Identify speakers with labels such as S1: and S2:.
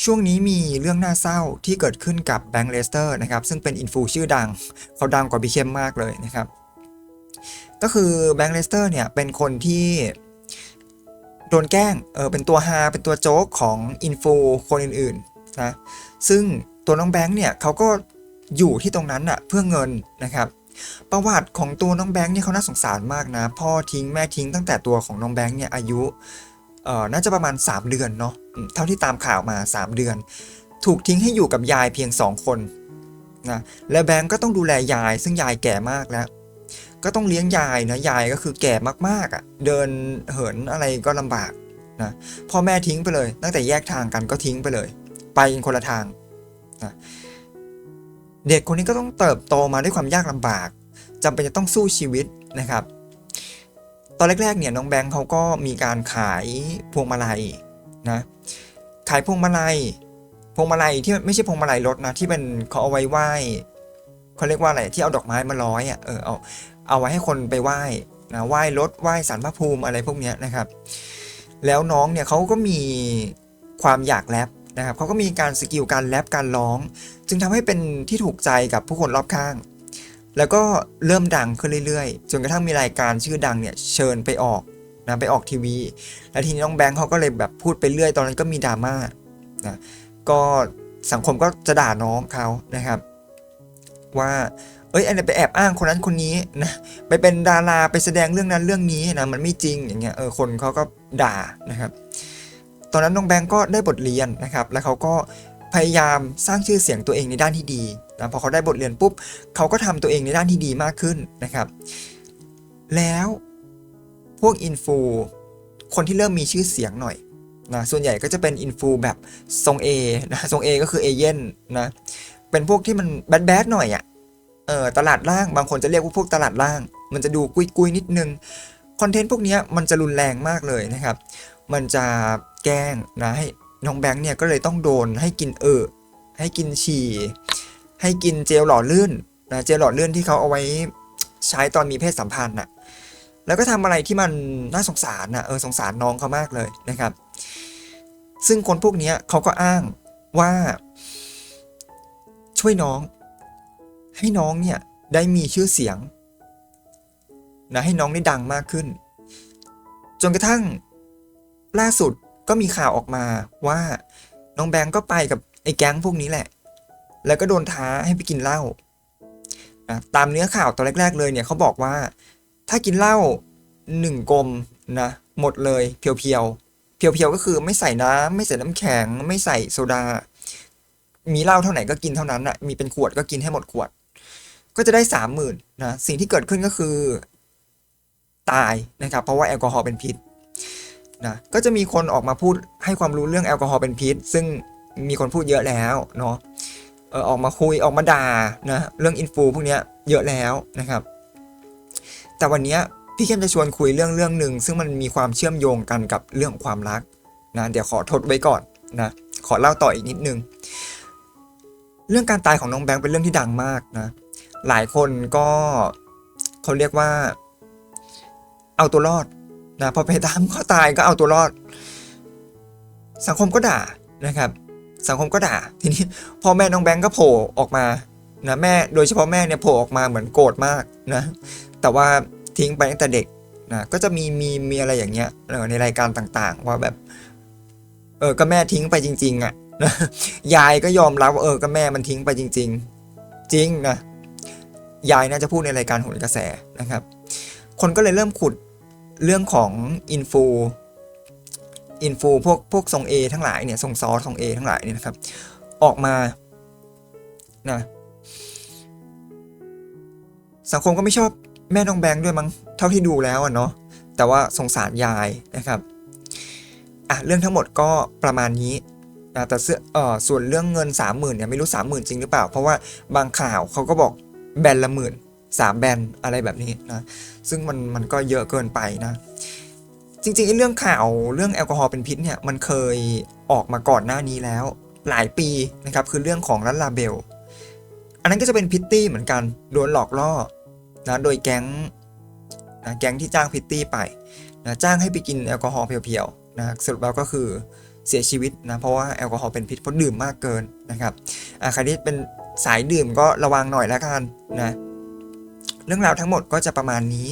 S1: ช่วงนี้มีเรื่องน่าเศร้าที่เกิดขึ้นกับแบงค์เลสเตอร์นะครับซึ่งเป็นอินฟูชื่อดัง เขาดังกว่าบีเคมมากเลยนะครับ ก็คือแบงค์เลสเตอร์เนี่ยเป็นคนที่โดนแกล้งเออเป็นตัวฮาเป็นตัวโจ๊กของอินฟูคนอื่นๆนะซึ่งตัวน้องแบงค์เนี่ยเขาก็อยู่ที่ตรงนั้นอะเพื่อเงินนะครับ ประวัติของตัวน้องแบงค์เนี่ยเขาน่าสงสารมากนะ พ่อทิ้งแม่ทิ้งตั้งแต่ตัวของน้องแบงค์เนี่ยอายุ เอ่อน่าจะประมาณ 3 เดือนเนาะเท่าที่ตามข่าวมา 3 เดือน ถูกทิ้งให้อยู่กับยายเพียง 2 คนนะและแบงค์ก็ต้องดูแลยาย ซึ่งยายแก่มากแล้ว ก็ต้องเลี้ยงยายนะยายก็คือแก่มากๆอะ่ะเดินเหินอะไรก็ลำบากนะพ่อแม่ทิ้งไปเลย ตั้งแต่แยกทางกันก็ทิ้งไปเลย ไปกันคนละทางนะเด็กคนนี้ก็ต้องเติบโตมาด้วยความยากลำบากจำเป็นจะต้องสู้ชีวิตนะครับ อนแรกๆเนี่ยน้องแบงค์เขาก็มีการขายพวงมาลัยนะขายพวงมาลัยพวงมาลัยที่ไม่ใช่พวงมาลัยรถนะที่เป็นเขาเอาไว้ไหว้เขาเรียกว่าอะไรที่เอาดอกไม้มาร้อยอะเออเอาเอาไว้ให้คนไปไหว้นะไหว้รถไหว้สารพระภูมิอะไรพวกเนี้ยนะครับ แล้วน้องเนี่ยเขาก็มีความอยากแรปนะครับเขาก็มีการสกิลการแรปการร้อง จึงทำให้เป็นที่ถูกใจกับผู้คนรอบข้าง แล้วก็เริ่มดังขึ้นเรื่อยๆ จนกระทั่งมีรายการชื่อดังเนี่ยเชิญไปออกนะไปออกทีวี แล้วทีนี้น้องแบงค์เขาก็เลยแบบพูดไปเรื่อย ตอนนั้นก็มีดราม่านะก็สังคมก็จะด่าน้องเขานะครับ ว่าเอ้ยอันนี้ไปแอบอ้างคนนั้นคนนี้นะไปเป็นดาราไปแสดงเรื่องนั้นเรื่องนี้นะมันไม่จริงอย่างเงี้ยเออคนเขาก็ด่านะครับ ตอนนั้นน้องแบงก์ก็ได้บทเรียนนะครับ แล้วเขาก็พยายามสร้างชื่อเสียงตัวเองในด้านที่ดี นะพอเขาได้บทเรียนปุ๊บเขาก็ทำตัวเองในด้านที่ดีมากขึ้นนะครับ แล้วพวกอินฟูคนที่เริ่มมีชื่อเสียงหน่อยนะส่วนใหญ่ก็จะเป็นอินฟูแบบทรง A นะทรง A ก็คือเอเย่นนะเป็นพวกที่มันแบดแบดหน่อยอะ่ะเออตลาดล่างบางคนจะเรียกว่าพวกตลาดล่าง มันจะดูกุยกุยนิดนึงคอนเทนต์พวกนี้มันจะรุนแรงมากเลยนะครับ มันจะแกล้งนะให้น้องแบงค์เนี่ยก็เลยต้องโดนให้กินเออให้กินฉี่ ให้กินเจลหล่อลื่นนะเจลหล่อลื่นที่เขาเอาไว้ใช้ตอนมีเพศสัมพันธ์น่ะแล้วก็ทำอะไรที่มันน่าสงสารนะเออสงสารน้องเขามากเลยนะครับ ซึ่งคนพวกนี้เขาก็อ้างว่า ช่วยน้อง ให้น้องเนี่ยได้มีชื่อเสียงนะให้น้องได้ดังมากขึ้น จนกระทั่งล่าสุดก็มีข่าวออกมาว่าน้องแบงก์ก็ไปกับไอ้แก๊งพวกนี้แหละ แล้วก็โดนท้าให้ไปกินเหล้านะตามเนื้อข่าวตอนแรก ๆ เลยเนี่ยเขาบอกว่า ถ้ากินเหล้าหนึ่งกลมนะหมดเลยเพียวๆ เพียวๆก็คือไม่ใส่น้ำไม่ใส่น้ำแข็ง ไม่ใส่โซดา มีเหล้าเท่าไหร่ก็กินเท่านั้นอะมีเป็นขวดก็กินให้หมดขวด ก็จะได้สามหมื่นนะสิ่งที่เกิดขึ้นก็คือ ตายนะครับเพราะว่าแอลกอฮอล์เป็นพิษนะก็จะมีคนออกมาพูดให้ความรู้เรื่องแอลกอฮอล์เป็นพิษ ซึ่งมีคนพูดเยอะแล้วเนาะ ออออกมาคุยออกมาด่านะเรื่องอินฟูพวกนี้เยอะแล้วนะครับ แต่วันนี้พี่เข้มจะชวนคุยเรื่องเรื่องหนึ่งซึ่งมันมีความเชื่อมโยงกันกับเรื่องความรักนะเดี๋ยวขอทดไว้ก่อนนะขอเล่าต่ออีกนิดนึง เรื่องการตายของน้องแบงค์เป็นเรื่องที่ดังมากนะหลายคนก็เขาเรียกว่า เอาตัวรอดนะพอไปตามเขาตายก็เอาตัวรอด สังคมก็ด่านะครับ สังคมก็ด่า ทีนี้พ่อแม่น้องแบงค์ก็โผล่ออกมานะแม่โดยเฉพาะแม่เนี่ยโผล่ออกมาเหมือนโกรธมากนะแต่ว่าทิ้งไปตั้งแต่เด็กนะก็จะมีมีมีอะไรอย่างเงี้ยในรายการต่างๆ ว่าแบบเออก็แม่ทิ้งไปจริง ๆอะ่ะนะยายก็ยอมรับว่าเออก็แม่มันทิ้งไปจริง ๆ จริงนะยายน่าจะพูดในรายการโหนกระแสนะครับ คนก็เลยเริ่มขุดเรื่องของอินฟู อินฟูพวกพวกทรง A ทั้งหลายเนี่ยทรงซอทรง A ทั้งหลายเนี่ยนะครับ ออกมานะสังคมก็ไม่ชอบแม่น้องแบงค์ด้วยมั้งเท่าที่ดูแล้วอะเนาะแต่ว่าสงสารยายนะครับอะเรื่องทั้งหมดก็ประมาณนี้นะแต่เสื้อเออส่วนเรื่องเงิน 30,000เนี่ยไม่รู้ 30,000 จริงหรือเปล่า เพราะว่าบางข่าวเขาก็บอกแบนละหมื่นสามแบนอะไรแบบนี้นะซึ่งมันมันก็เยอะเกินไปนะ จริงๆไอ้เรื่องข่าวเรื่องแอลกอฮอล์เป็นพิษเนี่ยมันเคยออกมาก่อนหน้านี้แล้ว หลายปีนะครับคือเรื่องของรัลลาเบล อันนั้นก็จะเป็นพิตตี้เหมือนกันโดนหลอกล่อนะโดยแก๊งนะแก๊งที่จ้างพิตตี้ไปนะจ้างให้ไปกินแอลกอฮอล์เพียวๆนะสรุปแล้วก็คือเสียชีวิตนะเพราะว่าแอลกอฮอล์เป็นพิษเพราะดื่มมากเกินนะครับอะใครที่เป็นสายดื่มก็ระวังหน่อยแล้วกันนะเรื่องราวทั้งหมดก็จะประมาณนี้